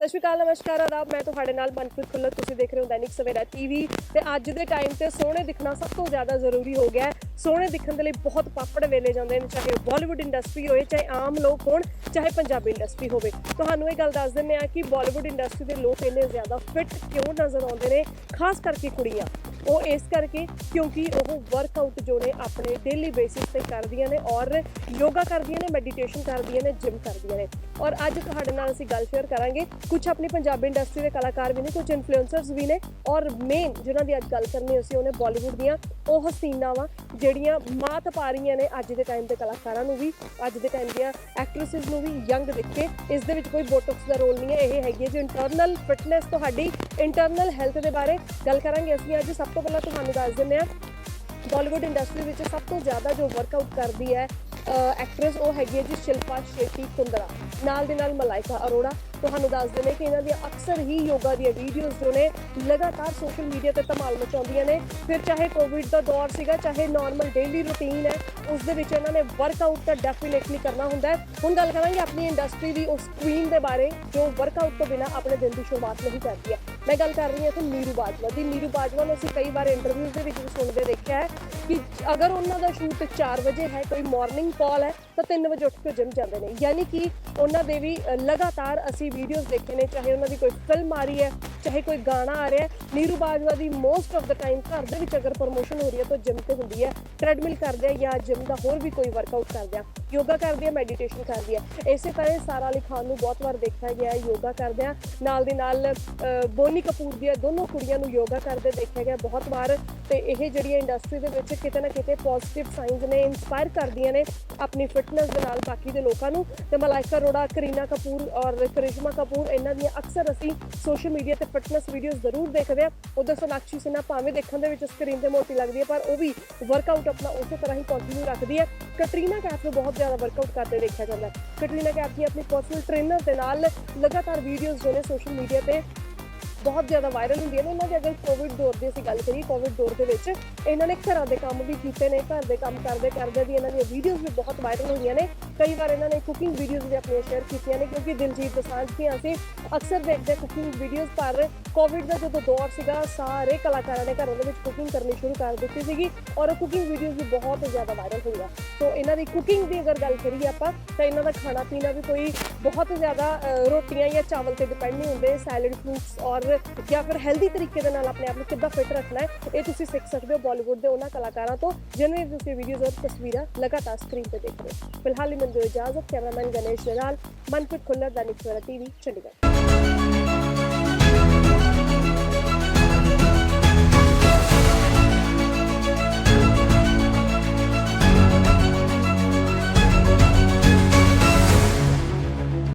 ਸਤਿ ਸ਼੍ਰੀ ਅਕਾਲ, ਨਮਸਕਾਰ ਆਦਾਬ, ਮੈਂ ਤੁਹਾਡੇ ਨਾਲ ਮਨਪ੍ਰੀਤ ਖੁੱਲਰ, ਤੁਸੀਂ ਦੇਖ ਰਹੇ ਹੋ ਦੈਨਿਕ ਸਵੇਰਾ ਟੀਵੀ। ਤੇ ਅੱਜ ਦੇ ਟਾਈਮ ਤੇ ਸੋਹਣੇ ਦਿਖਣਾ ਸਭ ਤੋਂ ਜ਼ਿਆਦਾ ਜ਼ਰੂਰੀ ਹੋ ਗਿਆ ਹੈ। ਸੋਹਣੇ ਦਿਖਣ ਦੇ ਲਈ ਬਹੁਤ ਪਾਪੜ ਵੇਲੇ ਜਾਂਦੇ ਨੇ, ਚਾਹੇ ਬਾਲੀਵੁੱਡ ਇੰਡਸਟਰੀ ਹੋਵੇ ਚਾਹੇ ਆਮ ਲੋਕ ਹੋਣ, ਚਾਹੇ ਪੰਜਾਬੀ ਇੰਡਸਟਰੀ ਹੋਵੇ। ਤੁਹਾਨੂੰ ਇਹ ਗੱਲ ਦੱਸ ਦਿੰਦੇ ਆ ਕਿ ਬਾਲੀਵੁੱਡ ਇੰਡਸਟਰੀ ਦੇ ਲੋਕ ਇੰਨੇ ਜ਼ਿਆਦਾ ਫਿੱਟ ਕਿਉਂ ਨਜ਼ਰ ਆਉਂਦੇ ਨੇ, ਖਾਸ ਕਰਕੇ ਕੁੜੀਆਂ। ਉਹ ਇਸ ਕਰਕੇ ਕਿਉਂਕਿ ਉਹ ਵਰਕਆਊਟ ਜੋ ਨੇ ਆਪਣੇ ਡੇਲੀ ਬੇਸਿਸ ਤੇ ਕਰਦੀਆਂ ਨੇ ਔਰ ਯੋਗਾ ਕਰਦੀਆਂ ਨੇ ਮੈਡੀਟੇਸ਼ਨ ਕਰਦੀਆਂ ਨੇ ਜਿਮ ਕਰਦੀਆਂ ਨੇ। ਔਰ ਅੱਜ ਤੁਹਾਡੇ ਨਾਲ ਅਸੀਂ ਗੱਲ ਸ਼ੇਅਰ ਕਰਾਂਗੇ। ਕੁਝ ਆਪਣੀ ਪੰਜਾਬੀ ਇੰਡਸਟਰੀ ਦੇ ਕਲਾਕਾਰ ਵੀ ਨੇ ਕੁਝ ਇਨਫਲੂਐਂਸਰਸ ਵੀ ਨੇ ਔਰ ਮੇਨ ਜਿਨ੍ਹਾਂ ਦੀ ਅੱਜ ਗੱਲ ਕਰਨੀ ਅਸੀਂ ਉਹਨੇ ਬਾਲੀਵੁੱਡ ਦੀਆਂ ਉਹ ਹਸੀਨਾਵਾਂ ਜਿਹੜੀਆਂ ਮਾਤ ਪਾ ਰਹੀਆਂ ਨੇ ਅੱਜ ਦੇ ਟਾਈਮ ਦੇ ਕਲਾਕਾਰਾਂ ਨੂੰ ਵੀ, ਅੱਜ ਦੇ ਟਾਈਮ ਦੀਆਂ ਐਕਟ੍ਰੈਸਸ ਨੂੰ ਵੀ ਯੰਗ ਦਿਖੇ। ਇਸ ਦੇ ਵਿੱਚ ਕੋਈ ਬੋਟੌਕਸ ਦਾ ਰੋਲ ਨਹੀਂ ਹੈ। ਇਹ ਹੈਗੀ ਹੈ ਜੋ ਇੰਟਰਨਲ ਫਿਟਨੈਸ ਤੁਹਾਡੀ ਇੰਟਰਨਲ ਹੈਲਥ ਦੇ ਬਾਰੇ। ਗੱਲ ਕਰਾਂਗੇ ਅਸੀਂ ਅੱਜ ਸਭ ਤੋਂ ਪਹਿਲਾਂ ਤੁਹਾਨੂੰ ਦੱਸ ਦਿੰਦੇ ਹਾਂ ਬਾਲੀਵੁੱਡ ਇੰਡਸਟਰੀ ਵਿੱਚ ਸਭ ਤੋਂ ਜ਼ਿਆਦਾ ਜੋ ਵਰਕਆਊਟ ਕਰਦੀ ਹੈ ਐਕਟ੍ਰੈਸ ਉਹ ਹੈਗੀ ਹੈ ਜੀ ਸ਼ਿਲਪਾ ਸ਼ੇਟੀ ਕੁੰਦਰਾ, ਨਾਲ ਦੇ ਨਾਲ ਮਲਾਈਕਾ ਅਰੋੜਾ ਤੁਹਾਨੂੰ ਦੱਸ ਦਿੰਦੇ ਕਿ ਇਹਨਾਂ ਦੀਆਂ ਅਕਸਰ ਹੀ ਯੋਗਾ ਦੀਆਂ ਵੀਡੀਓਜ਼ ਜੋ ਨੇ ਲਗਾਤਾਰ ਸੋਸ਼ਲ ਮੀਡੀਆ ਤੇ ਧਮਾਲ ਮਚਾਉਂਦੀਆਂ ਨੇ। ਫਿਰ ਚਾਹੇ ਕੋਵਿਡ ਦਾ ਦੌਰ ਸੀਗਾ, ਚਾਹੇ ਨਾਰਮਲ ਡੇਲੀ ਰੂਟੀਨ ਹੈ, ਉਸ ਦੇ ਵਿੱਚ ਇਹਨਾਂ ਨੇ ਵਰਕਆਊਟ ਤਾਂ ਡੈਫੀਨੇਟਲੀ ਕਰਨਾ ਹੁੰਦਾ ਹੈ। ਹੁਣ ਗੱਲ ਕਰਾਂਗੇ ਆਪਣੀ ਇੰਡਸਟਰੀ ਦੀ ਉਸ ਕੁਈਨ ਦੇ ਬਾਰੇ, ਜੋ ਵਰਕਆਊਟ ਤੋਂ ਬਿਨਾ ਆਪਣੇ ਦਿਨ ਦੀ ਸ਼ੁਰੂਆਤ ਨਹੀਂ ਕਰਦੀ ਹੈ। ਮੈਂ ਗੱਲ ਕਰ ਰਹੀ ਹਾਂ ਇੱਥੇ ਨੀਰੂ ਬਾਜਵਾ ਦੀ। ਨੀਰੂ ਬਾਜਵਾ ਨੂੰ ਅਸੀਂ ਕਈ ਵਾਰ ਇੰਟਰਵਿਊਜ਼ ਦੇ ਵਿੱਚ ਵੀ ਸੁਣਦੇ ਦੇਖਿਆ ਹੈ ਕਿ ਅਗਰ ਉਹਨਾਂ ਦਾ ਸ਼ੂਟ 4 ਵਜੇ ਹੈ, ਕੋਈ ਮਾਰਨਿੰਗ ਕਾਲ ਹੈ, ਤਾਂ 3 ਵਜੇ ਉੱਠ ਕੇ ਜਿਮ ਜਾਂਦੇ ਨੇ। ਯਾਨੀ ਕਿ ਉਹਨਾਂ ਦੇ ਵੀ ਲਗਾਤਾਰ ਅਸੀਂ ਵੀਡੀਓਜ਼ ਦੇਖੇ ਨੇ, ਚਾਹੇ ਉਹਨਾਂ ਦੀ ਕੋਈ ਫਿਲਮ ਆ ਰਹੀ ਹੈ, ਚਾਹੇ ਕੋਈ ਗਾਣਾ ਆ ਰਿਹਾ ਹੈ, ਨੀਰੂ ਬਾਜਵਾ ਦੀ ਮੋਸਟ ਆਫ ਦਾ ਟਾਈਮ ਘਰ ਦੇ ਵਿੱਚ ਅਗਰ ਪ੍ਰੋਮੋਸ਼ਨ ਹੋ ਰਹੀ ਹੈ ਤਾਂ ਜਿਮ ਤੇ ਹੁੰਦੀ ਹੈ ਟ੍ਰੈਡਮਿਲ ਕਰਦੇ ਆ ਜਾਂ ਜਿਮ ਦਾ ਹੋਰ ਵੀ ਕੋਈ ਵਰਕਆਊਟ ਕਰਦੇ ਆ। ਯੋਗਾ ਕਰਦੀ ਹੈ ਮੈਡੀਟੇਸ਼ਨ ਕਰਦੀ ਹੈ। ਇਸੇ ਤਰ੍ਹਾਂ ਹੀ ਸਾਰਾ ਅਲੀ ਖਾਨ ਨੂੰ ਬਹੁਤ ਵਾਰ ਦੇਖਿਆ ਗਿਆ ਹੈ ਯੋਗਾ ਕਰਦੇ ਆ। ਨਾਲ ਦੀ ਨਾਲ ਬੋਨੀ ਕਪੂਰ ਦੀਆਂ ਦੋਨੋਂ ਕੁੜੀਆਂ ਨੂੰ ਯੋਗਾ ਕਰਦੇ ਦੇਖਿਆ ਗਿਆ ਬਹੁਤ ਵਾਰ। ਤੇ ਇਹ ਜਿਹੜੀਆਂ ਇੰਡਸਟਰੀ ਦੇ ਵਿੱਚ ਕਿਤੇ ਨਾ ਕਿਤੇ ਪੋਜ਼ਿਟਿਵ ਸਾਈਨਸ ਨੇ ਇਨਸਪਾਇਰ ਕਰਦੀਆਂ ਨੇ ਆਪਣੀ ਫਿਟਨੈਸ ਦੇ ਨਾਲ ਬਾਕੀ ਦੇ ਲੋਕਾਂ ਨੂੰ। ਤੇ ਮਲਾਇਕਾ ਅਰੋੜਾ, ਕਰੀਨਾ ਕਪੂਰ ਔਰ ਕਰਿਸ਼ਮਾ ਕਪੂਰ, ਇਹਨਾਂ ਦੀਆਂ ਅਕਸਰ ਅਸੀਂ ਸੋਸ਼ਲ ਮੀਡੀਆ ਤੇ ਫਿਟਨੈਸ ਵੀਡੀਓਜ਼ ਜ਼ਰੂਰ ਦੇਖਦੇ ਆ ਉਧਰ ਸੋਨਾਕਸ਼ੀ ਸਿਨਾ ਭਾਵੇਂ ਦੇਖਣ ਦੇ ਵਿੱਚ ਸਕਰੀਨ ਤੇ ਮੋਟੀ ਲੱਗਦੀ ਹੈ, ਪਰ ਉਹ ਵੀ ਵਰਕਆਊਟ ਆਪਣਾ ਉਸੇ ਤਰ੍ਹਾਂ ਹੀ ਕੰਟੀਨਿਊ ਰੱਖਦੀ ਹੈ। ਕਟਰੀਨਾ ਕੈਫ ਨੂੰ ਬਹੁਤ ਜ਼ਿਆਦਾ ਵਰਕਆਊਟ ਕਰਦੇ ਦੇਖਿਆ ਜਾਂਦਾ ਹੈ। ਕਟਰੀਨਾ ਕੈਫ ਦੀ ਆਪਣੀ ਪਰਸਨਲ ਟ੍ਰੇਨਰ ਦੇ ਨਾਲ ਲਗਾਤਾਰ ਵੀਡੀਓਜ਼ ਜਿਹੜੇ ਸੋਸ਼ਲ ਮੀਡੀਆ ਤੇ ਬਹੁਤ ਜ਼ਿਆਦਾ ਵਾਇਰਲ ਹੁੰਦੀਆਂ ਨੇ ਇਹਨਾਂ ਦੇ। ਅਗਰ ਕੋਵਿਡ ਦੌਰ ਦੀ ਅਸੀਂ ਗੱਲ ਕਰੀਏ ਕੋਵਿਡ ਦੌਰ ਦੇ ਵਿੱਚ ਇਹਨਾਂ ਨੇ ਘਰਾਂ ਦੇ ਕੰਮ ਵੀ ਕੀਤੇ ਨੇ, ਘਰ ਦੇ ਕੰਮ ਕਰਦੇ ਕਰਦੇ ਵੀ ਇਹਨਾਂ ਦੀਆਂ ਵੀਡੀਓਜ਼ ਵੀ ਬਹੁਤ ਵਾਇਰਲ ਹੋਈਆਂ ਨੇ। ਕਈ ਵਾਰ ਇਹਨਾਂ ਨੇ ਕੁਕਿੰਗ ਵੀਡੀਓਜ਼ ਵੀ ਆਪਣੀਆਂ ਸ਼ੇਅਰ ਕੀਤੀਆਂ ਨੇ, ਕਿਉਂਕਿ ਦਿਲਜੀਤ ਦਸਾਂਝ ਦੀਆਂ ਅਸੀਂ ਅਕਸਰ ਦੇਖਦੇ ਕੁਕਿੰਗ ਵੀਡੀਓਜ਼ ਪਰ ਕੋਵਿਡ ਦਾ ਜਦੋਂ ਦੌਰ ਸੀਗਾ, ਸਾਰੇ ਕਲਾਕਾਰਾਂ ਨੇ ਘਰਾਂ ਦੇ ਵਿੱਚ ਕੁਕਿੰਗ ਕਰਨੀ ਸ਼ੁਰੂ ਕਰ ਦਿੱਤੀ ਸੀਗੀ ਔਰ ਉਹ ਕੁਕਿੰਗ ਵੀਡੀਓਜ਼ ਵੀ ਬਹੁਤ ਜ਼ਿਆਦਾ ਵਾਇਰਲ ਹੋਈਆਂ ਸੋ ਇਹਨਾਂ ਦੀ ਕੁਕਿੰਗ ਦੀ ਅਗਰ ਗੱਲ ਕਰੀਏ ਆਪਾਂ, ਤਾਂ ਇਹਨਾਂ ਦਾ ਖਾਣਾ ਪੀਣਾ ਵੀ ਕੋਈ ਬਹੁਤ ਜ਼ਿਆਦਾ ਰੋਟੀਆਂ ਜਾਂ ਚਾਵਲ ਤੇ ਡਿਪੈਂਡ ਨਹੀਂ ਹੁੰਦੇ ਸੈਲਡ ਫਰੂਟਸ ਔਰ ਜਾਂ ਫਿਰ ਹੈਲਦੀ ਤਰੀਕੇ ਦੇ ਨਾਲ ਆਪਣੇ ਆਪ ਨੂੰ ਕਿੱਦਾਂ ਫਿਟ ਰੱਖਣਾ ਹੈ, ਇਹ ਤੁਸੀਂ ਸਿੱਖ ਸਕਦੇ ਹੋ ਬਾਲੀਵੁੱਡ ਦੇ ਉਹਨਾਂ ਕਲਾਕਾਰਾਂ ਤੋਂ, ਜਿਨ੍ਹਾਂ ਦੀ ਤੁਸੀਂ ਵੀਡੀਓਜ਼ ਔਰ ਤਸਵੀਰਾਂ ਲਗਾਤਾਰ ਸਕਰੀਨ ਤੇ ਦੇਖ ਰਹੇ ਹੋ। ਫਿਲਹਾਲ ਹੀ ਮੈਨੂੰ ਇਜਾਜ਼ਤ ਕੈਮਰਾਮੈਨ ਗਣੇਸ਼ ਦੇ ਨਾਲ ਮਨਪ੍ਰੀਤ ਖੁੱਲਰ ਦਾ ਨਿਕਸਵਰਾ ਟੀਵੀ ਚੰਡੀਗੜ੍ਹ।